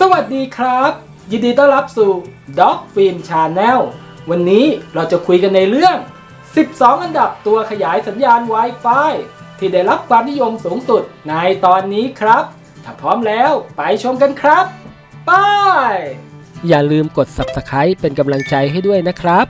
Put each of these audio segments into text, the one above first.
สวัสดีครับ ยินดีต้อนรับสู่ Dog Film Channel วันนี้เราจะคุยกันในเรื่อง 12 อันดับตัวขยายสัญญาณ Wi-Fi ที่ได้รับความนิยมสูงสุดในตอนนี้ครับ ถ้าพร้อมแล้วไปชมกันครับไปอย่าลืมกด Subscribe เป็นกำลังใจให้ด้วยนะครับ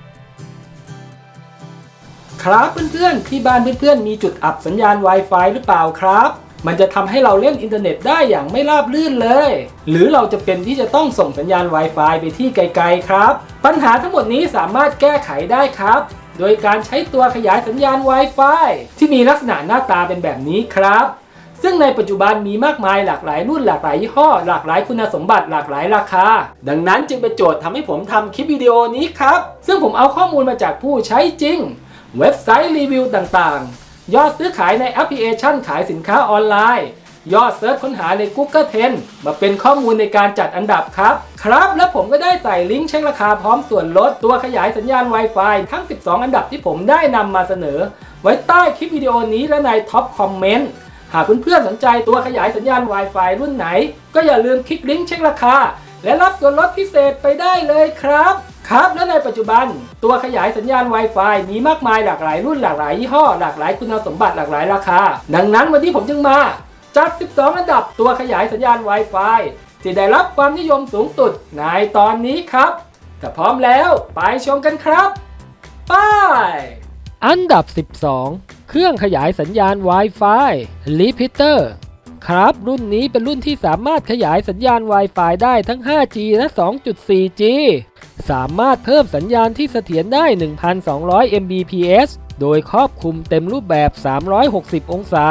ครับเพื่อนๆที่บ้านเพื่อนๆมีจุดอับสัญญาณ Wi-Fi หรือเปล่าครับ มันจะทำให้เราเล่นอินเทอร์เน็ตได้อย่างไม่ราบรื่นเลย หรือเราจะเป็นที่จะต้องส่งสัญญาณ Wi-Fi ไปที่ไกลๆครับ ปัญหาทั้งหมดนี้สามารถแก้ไขได้ครับ โดยการใช้ตัวขยายสัญญาณ Wi-Fi ที่มีลักษณะหน้าตาเป็นแบบนี้ครับ ซึ่งในปัจจุบันมีมากมายหลากหลายรุ่นหลากหลายยี่ห้อ หลากหลายคุณสมบัติหลากหลายราคา ดังนั้นจึงเป็นโจทย์ทำให้ผมทำคลิปวิดีโอนี้ครับ ซึ่งผมเอาข้อมูลมาจากผู้ใช้จริง เว็บไซต์รีวิวต่างๆ ยอดซื้อขายในแอปพลิเคชันขายสินค้าออนไลน์ ยอดเซิร์ชค้นหาใน Google Trend มาเป็นข้อมูลในการจัดอันดับครับ ครับและผมก็ได้ใส่ลิงก์เช็คราคาพร้อมส่วนลดตัวขยายสัญญาณ Wi-Fi ทั้ง 12 อันดับที่ผมได้นำมาเสนอ ไว้ใต้คลิปวิดีโอนี้และในท็อปคอมเมนต์หากเพื่อนๆสนใจตัวขยายสัญญาณ Wi-Fi รุ่นไหน ก็อย่าลืมคลิกลิงก์เช็คราคา และรับส่วนลดพิเศษไปได้เลยครับ ครับ และในปัจจุบัน ตัวขยายสัญญาณ Wi-Fi มีมากมายหลากหลายรุ่นหลากหลายยี่ห้อ หลากหลายคุณสมบัติหลากหลายราคา ดังนั้นวันนี้ผมจึงมา จัด 12 อันดับตัวขยายสัญญาณ Wi-Fi ที่ได้รับความนิยมสูงสุดในตอนนี้ครับถ้าพร้อมแล้วไปชมกันครับไปอันดับ 12 เครื่องขยายสัญญาณ Wi-Fi ครับ รุ่นนี้เป็นรุ่นที่สามารถขยายสัญญาณ Wi-Fi ได้ทั้ง 5G และ 2.4G สามารถเพิ่มสัญญาณที่เสถียรได้ 1,200 Mbps โดยครอบคลุมเต็มรูปแบบ 360 องศา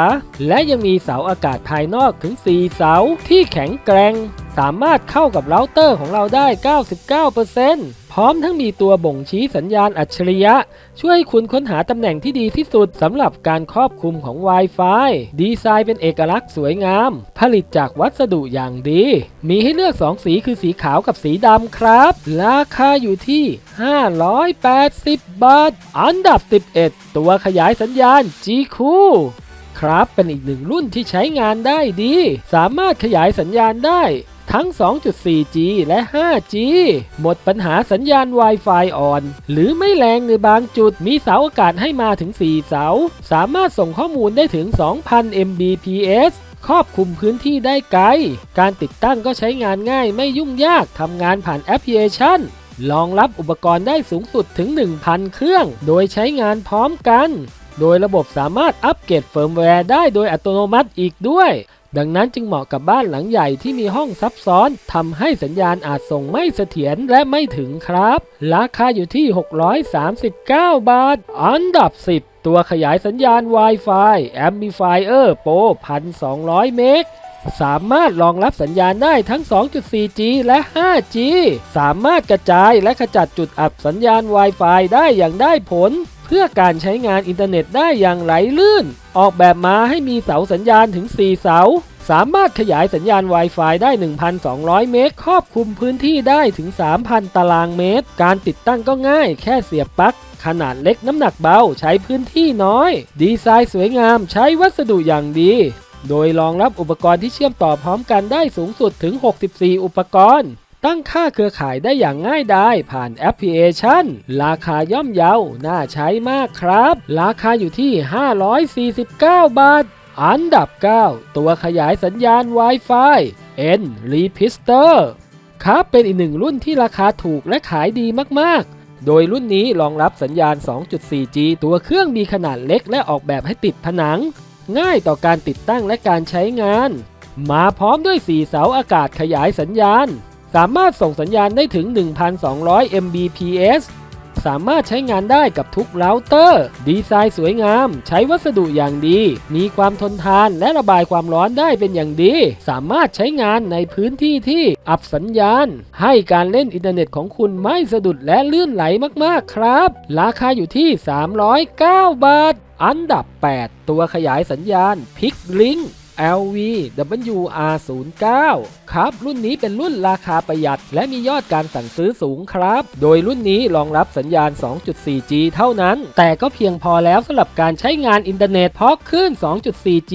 และยังมีเสาอากาศภายนอกถึง 4 เสาที่แข็งแกร่ง สามารถเข้ากับเราเตอร์ของเราได้ 99% ร้อมทั้งมีตัวบ่งชี้สัญญาณอัจฉริยะ ช่วยให้คุณค้นหาตำแหน่งที่ดีที่สุดสำหรับการครอบคลุมของ Wi-Fi ดีไซน์เป็นเอกลักษณ์สวยงาม ผลิตจากวัสดุอย่างดี มีให้เลือก 2 สีคือสีขาวกับสีดำครับ ราคาอยู่ที่ 580 บาท อันดับ 11 ตัวขยายสัญญาณ G คูครับเป็นอีกหนึ่งรุ่นที่ใช้งานได้ดี สามารถขยายสัญญาณได้ ทั้ง 2.4G และ 5G หมดปัญหาสัญญาณ Wi-Fi อ่อน หรือไม่แรงในบางจุดมีเสาอากาศให้มาถึง 4 เสา สามารถส่งข้อมูลได้ถึง 2,000 Mbps ครอบคลุมพื้นที่ได้ไกล การติดตั้งก็ใช้งานง่ายไม่ยุ่งยากทำงานผ่านแอปพลิเคชันรองรับอุปกรณ์ได้สูงสุดถึง 1,000 เครื่อง โดยใช้งานพร้อมกัน โดยระบบสามารถอัปเกรดเฟิร์มแวร์ได้โดยอัตโนมัติอีกด้วย ดังนั้นจึงเหมาะกับบ้านหลังใหญ่ที่มีห้องซับซ้อนทำให้สัญญาณอาจส่งไม่เสถียรและไม่ถึงครับ ราคาอยู่ที่ 639 บาท อันดับ 10 ตัวขยายสัญญาณ Wi-Fi Amplifier Pro 1200 เมกสามารถรองรับสัญญาณได้ทั้ง 2.4G และ 5G สามารถกระจายและขจัดจุดอับสัญญาณ Wi-Fi ได้อย่างได้ผล เพื่อการใช้งานอินเทอร์เน็ตได้อย่างไหลลื่น ออกแบบมาให้มีเสาสัญญาณถึง 4 เสา สามารถขยายสัญญาณ Wi-Fi ได้ 1,200 เมตร ครอบคลุมพื้นที่ได้ถึง 3,000 ตารางเมตร การติดตั้งก็ง่ายแค่เสียบปลั๊กขนาดเล็กน้ำหนักเบาใช้พื้นที่น้อย ดีไซน์สวยงามใช้วัสดุอย่างดี โดยรองรับอุปกรณ์ที่เชื่อมต่อพร้อมกันได้สูงสุดถึง 64 อุปกรณ์ ตั้งค่าเครือข่ายได้อย่างง่ายดายผ่านแอปพลิเคชัน ราคาย่อมเยาน่าใช้มากครับ ราคาอยู่ที่ 549 บาท อันดับ 9 ตัวขยายสัญญาณ Wi-Fi N Repister ครับเป็นอีกหนึ่งรุ่นที่ราคาถูกและขายดีมากๆ โดยรุ่นนี้รองรับสัญญาณ 2.4G ตัวเครื่องมีขนาดเล็กและออกแบบให้ติดผนัง ง่ายต่อการติดตั้งและการใช้งาน มาพร้อมด้วย 4 เสาอากาศขยายสัญญาณ สามารถส่งสัญญาณได้ถึง 1,200 Mbps สามารถใช้งานได้กับทุกเราเตอร์ ดีไซน์สวยงาม ใช้วัสดุอย่างดี มีความทนทานและระบายความร้อนได้เป็นอย่างดี สามารถใช้งานในพื้นที่ที่อับสัญญาณ ให้การเล่นอินเทอร์เน็ตของคุณไม่สะดุดและลื่นไหลมากๆครับ ราคาอยู่ที่ 309 บาท อันดับ 8 ตัวขยายสัญญาณพิกลิง LV WR09 ครับ รุ่นนี้เป็นรุ่นราคาประหยัด และมียอดการสั่งซื้อสูงครับ โดยรุ่นนี้รองรับสัญญาณ 2.4G เท่านั้น แต่ก็เพียงพอแล้วสำหรับการใช้งานอินเทอร์เน็ตเพราะคลื่น 2.4G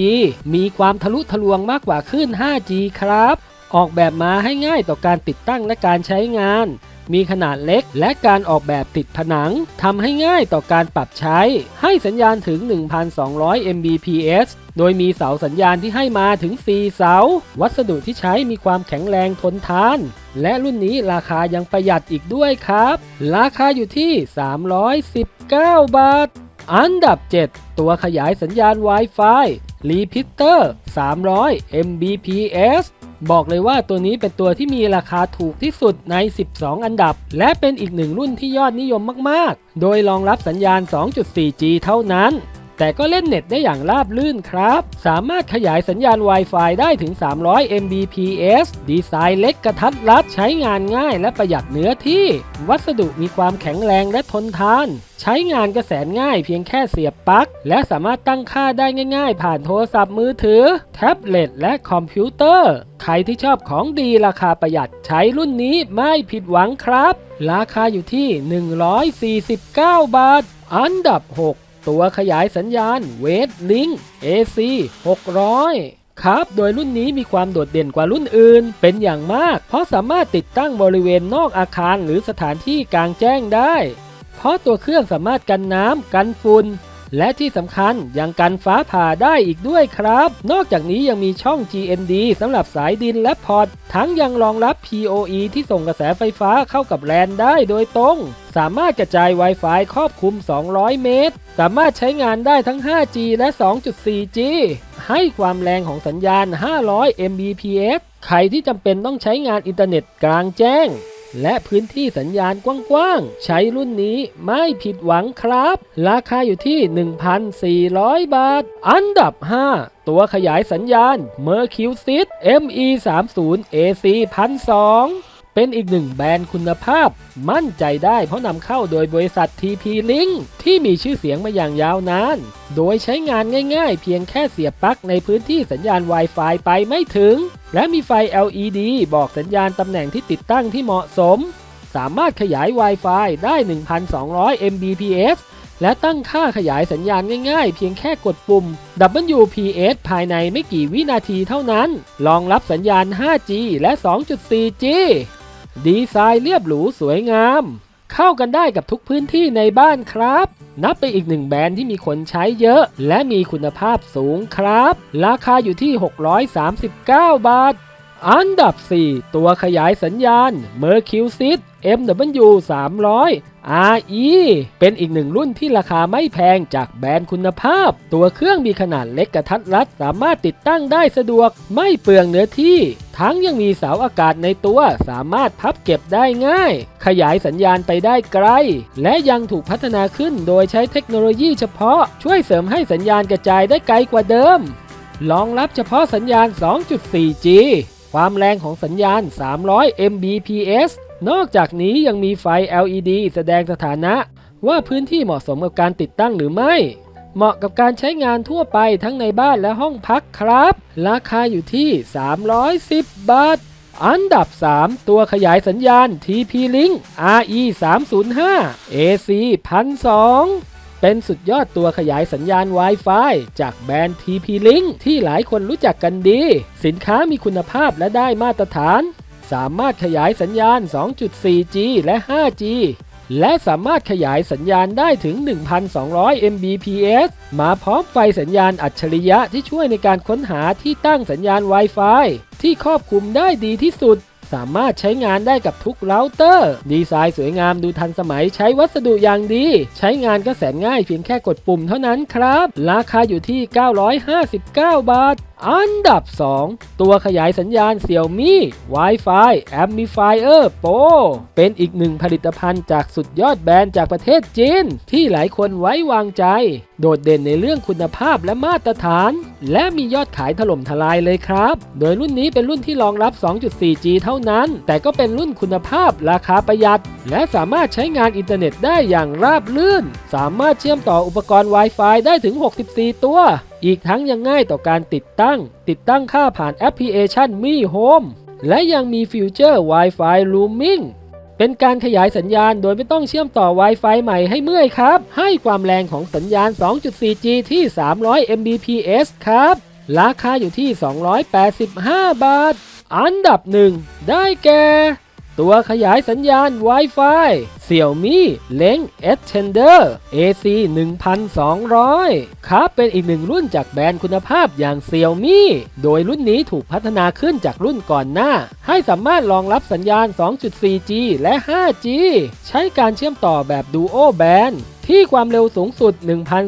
มีความทะลุทะลวงมากกว่าคลื่น 5G ครับ ออกแบบมาให้ง่ายต่อการติดตั้งและการใช้งานมีขนาดเล็กและการออกแบบติดผนังทำให้ง่ายต่อการปรับใช้ ให้สัญญาณถึง 1,200 Mbps โดยมีเสาสัญญาณที่ให้มาถึง 4 เสา วัสดุที่ใช้มีความแข็งแรงทนทาน และรุ่นนี้ราคายังประหยัดอีกด้วยครับ ราคาอยู่ที่ 319 บาท อันดับ 7 ตัวขยายสัญญาณ Wi-Fi Repeater 300 Mbps บอกเลยว่าตัวนี้เป็นตัวที่มีราคาถูกที่สุดใน 12 อันดับ และเป็นอีกหนึ่งรุ่นที่ยอดนิยมมาก ๆ โดยรองรับสัญญาณ 2.4G เท่านั้น แต่ก็เล่นเน็ตได้อย่างราบลื่นครับ สามารถขยายสัญญาณ Wi-Fi ได้ถึง 300 Mbps ดีไซน์เล็กกระทัดรัดใช้งานง่ายและประหยัดเนื้อที่ วัสดุมีความแข็งแรงและทนทาน ใช้งานกระแสง่ายเพียงแค่เสียบปลั๊ก และสามารถตั้งค่าได้ง่ายๆ ผ่านโทรศัพท์มือถือ แท็บเล็ตและคอมพิวเตอร์ ใครที่ชอบของดีราคาประหยัดใช้รุ่นนี้ไม่ผิดหวังครับ ราคาอยู่ที่ 149 บาท อันดับ 6 ตัวขยายสัญญาณเวทลิง AC 600ครับ โดยรุ่นนี้มีความโดดเด่นกว่ารุ่นอื่น เป็นอย่างมาก เพราะสามารถติดตั้งบริเวณนอกอาคารหรือสถานที่กลางแจ้งได้ เพราะตัวเครื่องสามารถกันน้ำกันฝุ่น และที่สำคัญยังกันฟ้าผ่าได้อีกด้วยครับ นอกจากนี้ยังมีช่อง GND สำหรับสายดินและพอร์ตทั้งยังรองรับ PoE ที่ส่งกระแสไฟฟ้าเข้ากับแลนได้โดยตรง สามารถกระจาย Wi-Fi ครอบคลุม 200 เมตร สามารถใช้งานได้ทั้ง 5G และ 2.4G ให้ความแรงของสัญญาณ 500 Mbps ใครที่จำเป็นต้องใช้งานอินเทอร์เน็ตกลางแจ้ง และพื้นที่สัญญาณกว้างๆ ใช้รุ่นนี้ไม่ผิดหวังครับ ราคาอยู่ที่ 1,400 บาท อันดับ 5 ตัวขยายสัญญาณ Mercusit ME 3 0 AC 1,200 เป็นอีกหนึ่งแบรนด์คุณภาพ มั่นใจได้เพราะนำเข้าโดยบริษัท TP Link ที่มีชื่อเสียงมาอย่างยาวนาน โดยใช้งานง่ายๆ เพียงแค่เสียบปลั๊กในพื้นที่สัญญาณ Wi-Fi ไปไม่ถึง และมีไฟ LED บอกสัญญาณตำแหน่งที่ติดตั้งที่เหมาะสม สามารถขยาย Wi-Fi ได้ 1,200 Mbps และตั้งค่าขยายสัญญาณง่ายๆ เพียงแค่กดปุ่ม WPS ภายในไม่กี่วินาทีเท่านั้น รองรับสัญญาณ 5G และ 2.4G ดีไซน์เรียบหรูสวยงาม เข้ากันได้กับทุกพื้นที่ในบ้านครับ นับเป็นอีกหนึ่งแบรนด์ที่มีคนใช้เยอะ และมีคุณภาพสูงครับ ราคาอยู่ที่ 639 บาทอันดับ 4 ตัวขยายสัญญาณ Mercusit MW 300 RE เป็นอีกหนึ่งรุ่นที่ราคาไม่แพงจากแบรนด์คุณภาพ ตัวเครื่องมีขนาดเล็กกระทัดรัดสามารถติดตั้งได้สะดวกไม่เปลืองเนื้อที่ ทั้งยังมีเสาอากาศในตัวสามารถพับเก็บได้ง่าย ขยายสัญญาณไปได้ไกล และยังถูกพัฒนาขึ้นโดยใช้เทคโนโลยีเฉพาะ ช่วยเสริมให้สัญญาณกระจายได้ไกลกว่าเดิมรองรับเฉพาะสัญญาณ 2.4G ความแรงของสัญญาณ 300 Mbps นอกจากนี้ยังมีไฟ LED แสดงสถานะ ว่าพื้นที่เหมาะสมกับการติดตั้งหรือไม่ เหมาะกับการใช้งานทั่วไปทั้งในบ้านและห้องพักครับ ราคาอยู่ที่ 310 บาท อันดับ 3 ตัวขยายสัญญาณ TP Link RE 305 AC 1,200เป็นสุดยอดตัวขยายสัญญาณ Wi-Fi จากแบรนด์ TP Link ที่หลายคนรู้จักกันดี สินค้ามีคุณภาพและได้มาตรฐาน สามารถขยายสัญญาณ 2.4G และ 5G และสามารถขยายสัญญาณได้ถึง 1,200 Mbps มาพร้อมไฟสัญญาณอัจฉริยะที่ช่วยในการค้นหาที่ตั้งสัญญาณ Wi-Fi ที่ครอบคลุมได้ดีที่สุด สามารถใช้งานได้กับทุกเราเตอร์ ดีไซน์สวยงามดูทันสมัยใช้วัสดุอย่างดี ใช้งานก็แสนง่ายเพียงแค่กดปุ่มเท่านั้นครับ ราคาอยู่ที่ 959 บาท อันดับ 2 ตัวขยายสัญญาณเสี่ยวมี Wi-Fi Amplifier Pro เป็นอีกหนึ่งผลิตภัณฑ์จากสุดยอดแบรนด์จากประเทศจีน ที่หลายคนไว้วางใจ โดดเด่นในเรื่องคุณภาพและมาตรฐาน และมียอดขายถล่มทลายเลยครับ โดยรุ่นนี้เป็นรุ่นที่รองรับ 2.4G เท่านั้น แต่ก็เป็นรุ่นคุณภาพราคาประหยัด และสามารถใช้งานอินเทอร์เน็ตได้อย่างราบรื่น สามารถเชื่อมต่ออุปกรณ์ Wi-Fi ได้ถึง 64 ตัว อีกทั้งยังง่ายต่อการติดตั้ง ติดตั้งค่าผ่านแอปพลิเคชัน Mi Home และยังมีฟิวเจอร์ Wi-Fi Roaming เป็นการขยายสัญญาณโดยไม่ต้องเชื่อมต่อ Wi-Fi ใหม่ให้เมื่อยครับ ให้ความแรงของสัญญาณ 2.4G ที่ 300 Mbps ครับ ราคาอยู่ที่ 285 บาท อันดับหนึ่งได้แก่ ตัวขยายสัญญาณ Wi-Fi Xiaomi Link Extender AC 1200 ครับเป็นอีกหนึ่งรุ่นจากแบรนด์คุณภาพอย่าง Xiaomi โดยรุ่นนี้ถูกพัฒนาขึ้นจากรุ่นก่อนหน้า ให้สามารถรองรับสัญญาณ 2.4G และ 5G ใช้การเชื่อมต่อแบบ Duo Band ที่ความเร็วสูงสุด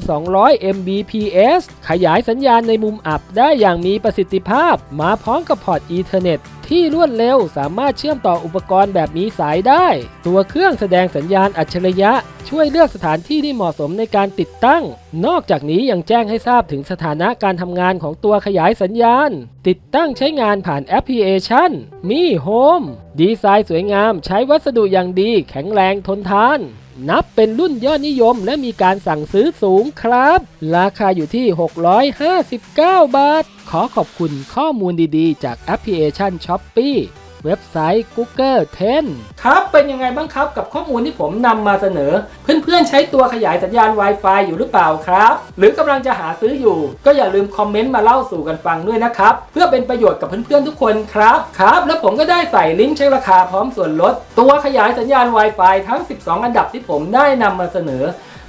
1,200 Mbps ขยายสัญญาณในมุมอับได้อย่างมีประสิทธิภาพ มาพร้อมกับพอร์ต Ethernet ที่รวดเร็วสามารถเชื่อมต่ออุปกรณ์แบบมีสายได้ ตัวเครื่องแสดงสัญญาณอัจฉริยะ ช่วยเลือกสถานที่ที่เหมาะสมในการติดตั้ง นอกจากนี้ยังแจ้งให้ทราบถึงสถานะการทำงานของตัวขยายสัญญาณ ติดตั้งใช้งานผ่านแอปพลิเคชัน มีโฮมดีไซน์สวยงาม ใช้วัสดุอย่างดี แข็งแรงทนทาน นับเป็นรุ่นยอดนิยมและมีการสั่งซื้อสูงครับ ราคาอยู่ที่ 659 บาท ขอขอบคุณข้อมูลดีๆ จากแอปพลิเคชัน s h o p e e เว็บไซต์ Google 10 ครับ เป็นยังไงบ้างครับกับข้อมูลที่ผมนำมาเสนอ เพื่อนๆใช้ตัวขยายสัญญาณ Wi-Fi อยู่หรือเปล่าครับ หรือกำลังจะหาซื้ออยู่ ก็อย่าลืมคอมเมนต์มาเล่าสู่กันฟังด้วยนะครับ เพื่อเป็นประโยชน์กับเพื่อนๆทุกคนครับครับ แล้วผมก็ได้ใส่ลิงก์เช็คราคาพร้อมส่วนลด ตัวขยายสัญญาณ Wi-Fi ทั้ง 12 อันดับที่ผมได้นำมาเสนอ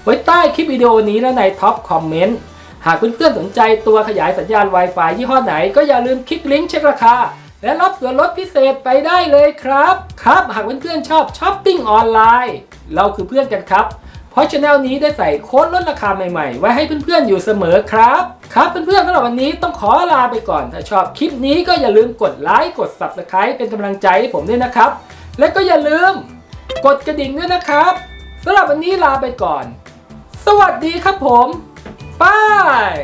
ไว้ใต้คลิปวิดีโอนี้และในท็อปคอมเมนต์หากเพื่อนๆสนใจตัวขยายสัญญาณ Wi-Fi ยี่ห้อไหน ก็อย่าลืมคลิกลิงก์เช็คราคา และรับส่วนลดพิเศษไปได้เลยครับ ครับ หากเพื่อนๆชอบช้อปปิ้งออนไลน์ เราคือเพื่อนกันครับ เพราะช anel นี้ได้ใส่โค้ดลดราคาใหม่ๆ ไว้ให้เพื่อนๆอยู่เสมอครับ ครับเพื่อนๆสำหรับวันนี้ต้องขอลาไปก่อน ถ้าชอบคลิปนี้ก็อย่าลืมกดไลค์กด Subscribe เป็นกำลังใจให้ผมด้วยนะครับ และก็อย่าลืม กดกระดิ่งด้วยนะครับสำหรับวันนี้ลาไปก่อน สวัสดีครับผมบาย